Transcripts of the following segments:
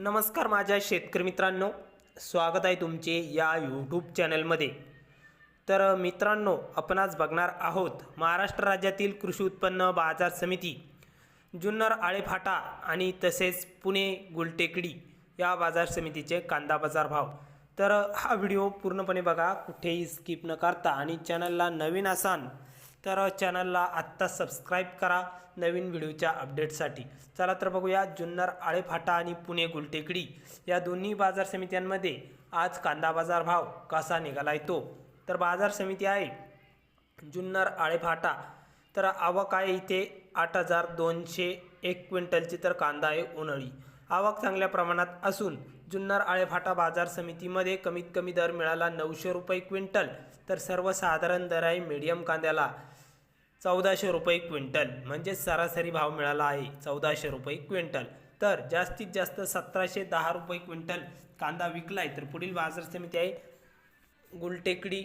नमस्कार माझ्या शेतकरी मित्रांनो स्वागत आहे तुमचे या यूट्यूब चॅनलमध्ये तर मित्रांनो आपण आज बघणार आहोत महाराष्ट्र राज्यातील कृषी उत्पन्न बाजार समिती जुन्नर आळेफाटा आणि तसेच पुणे गुलटेकडी या बाजार समितीचे कांदा बाजार भाव. तर हा व्हिडिओ पूर्णपणे बघा कुठेही स्किप न करता आणि चॅनलला नवीन असाल तर चॅनलला आत्ता सबस्क्राईब करा नवीन व्हिडिओच्या अपडेटसाठी चला तर बघूया जुन्नर आळेफाटा आणि पुणे गुलटेकडी या दोन्ही बाजार समित्यांमध्ये आज कांदा बाजार भाव कसा निघाला आहे तो? तर बाजार समिती आहे जुन्नर आळेफाटा. तर आवक आहे इथे आठ हजार दोनशे एक क्विंटलची तर कांदा आहे उन्हाळी. आवक चांगल्या प्रमाणात असून जुन्नर आळेफाटा बाजार समितीमध्ये कमीत कमी दर मिळाला नऊशे रुपये क्विंटल तर सर्वसाधारण दर आहे मीडियम कांद्याला चौदाशे रुपये क्विंटल म्हणजे सरासरी भाव मिळाला आहे चौदाशे रुपये क्विंटल. तर जास्तीत जास्त सतराशे दहा रुपये क्विंटल कांदा विकला आहे तर पुढील बाजार समिती आहे गुलटेकडी.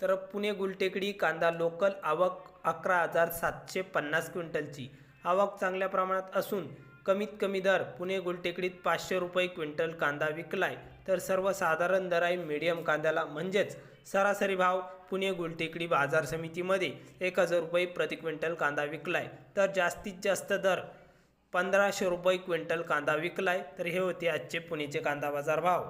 तर पुणे गुलटेकडी कांदा लोकल आवक अकरा हजार सातशे पन्नास क्विंटलची. आवक चांगल्या प्रमाणात असून कमीत कमी दर पुणे गुलटेकडीत पाचशे रुपये क्विंटल कांदा विकलाय. तर सर्वसाधारण दर आहे मीडियम कांद्याला म्हणजेच सरासरी भाव पुणे गुलटेकडी बाजार समितीमध्ये एक हजार रुपये प्रति क्विंटल कांदा विकलाय. तर जास्तीत जास्त दर पंधराशे रुपये क्विंटल कांदा विकलाय. तर हे होते आजचे पुणेचे कांदा बाजार भाव.